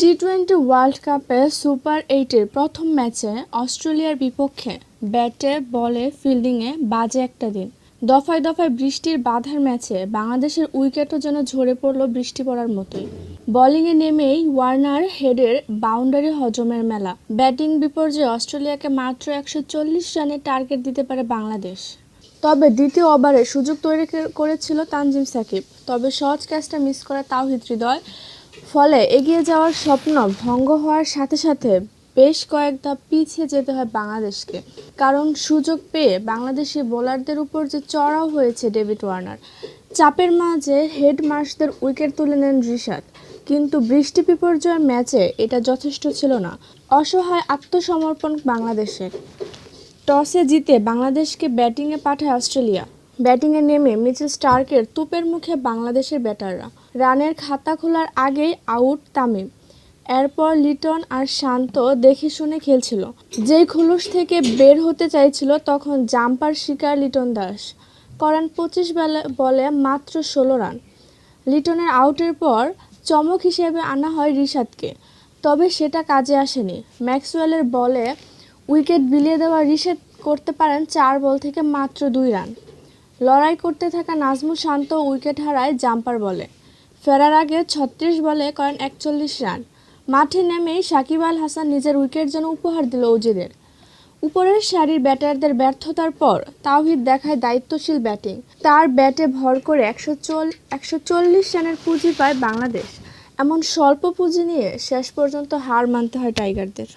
টি twenty world কাপে super এইটের প্রথম ম্যাচে অস্ট্রেলিয়ার বিপক্ষে ব্যাটে, বলে ফিল্ডিংয়ে বাজে একটা দিন। দফায় দফায় বৃষ্টির বাধার ম্যাচে বাংলাদেশের উইকেটও যেন ঝরে পড়ল বৃষ্টি পড়ার মতোই। বোলিংয়ে নেমেই ওয়ার্নার হেডের বাউন্ডারি হজমের মেলা। ব্যাটিং বিপর্যয়ে অস্ট্রেলিয়াকে মাত্র একশো চল্লিশ রানের টার্গেট দিতে পারে বাংলাদেশ। তবে দ্বিতীয় ওভারে সুযোগ তৈরি করেছিল তানজিম সাকিব। তবে সহজ ক্যাচটা মিস করে তাওহিদ হৃদয় ফলে এগিয়ে যাওয়ার স্বপ্ন ভঙ্গ হওয়ার সাথে সাথে বেশ কয়েক ধাপ পিছিয়ে যেতে হয় বাংলাদেশকে। কারণ সুযোগ পেয়ে বাংলাদেশি বোলারদের উপর যে চড়াও হয়েছে ডেভিড ওয়ার্নার, চাপের মাঝে হেড মার্শদের উইকেট তুলে নেন রিশাদ। কিন্তু বৃষ্টি বিপর্যয়ের ম্যাচে এটা যথেষ্ট ছিল না। অসহায় আত্মসমর্পণ বাংলাদেশের। টসে জিতে বাংলাদেশকে ব্যাটিংয়ে পাঠায় অস্ট্রেলিয়া। ব্যাটিংয়ে নেমে মিচেল স্টার্কের তুপের মুখে বাংলাদেশের ব্যাটাররা। রানের খাতা খোলার আগেই আউট তামিম। এরপর লিটন আর শান্ত দেখে শুনে খেলছিল। যেই খোলস থেকে বের হতে চাইছিল তখন জাম্পার শিকার লিটন দাস। করান পঁচিশ বলে মাত্র ষোলো রান। লিটনের আউটের পর চমক হিসেবে আনা হয় রিশাদকে। তবে সেটা কাজে আসেনি। ম্যাক্সওয়েলের বলে উইকেট বিলিয়ে দেওয়া রিশাদ করতে পারেন চার বল থেকে মাত্র দুই রান। লড়াই করতে থাকা নাজমুল শান্ত উইকেট হারায় জাম্পার বলে। ফেরার আগে ছত্রিশ বলে করেন একচল্লিশ রান। মাঠে নেমেই সাকিব আল হাসান নিজের উইকেট যেন উপহার দিল অজিদের। উপরের সারির ব্যাটারদের ব্যর্থতার পর তাওহিদ দেখায় দায়িত্বশীল ব্যাটিং। তার ব্যাটে ভর করে একশো চল একশো চল্লিশ রানের পুঁজি পায় বাংলাদেশ। এমন স্বল্প পুঁজি নিয়ে শেষ পর্যন্ত হার মানতে হয় টাইগারদের।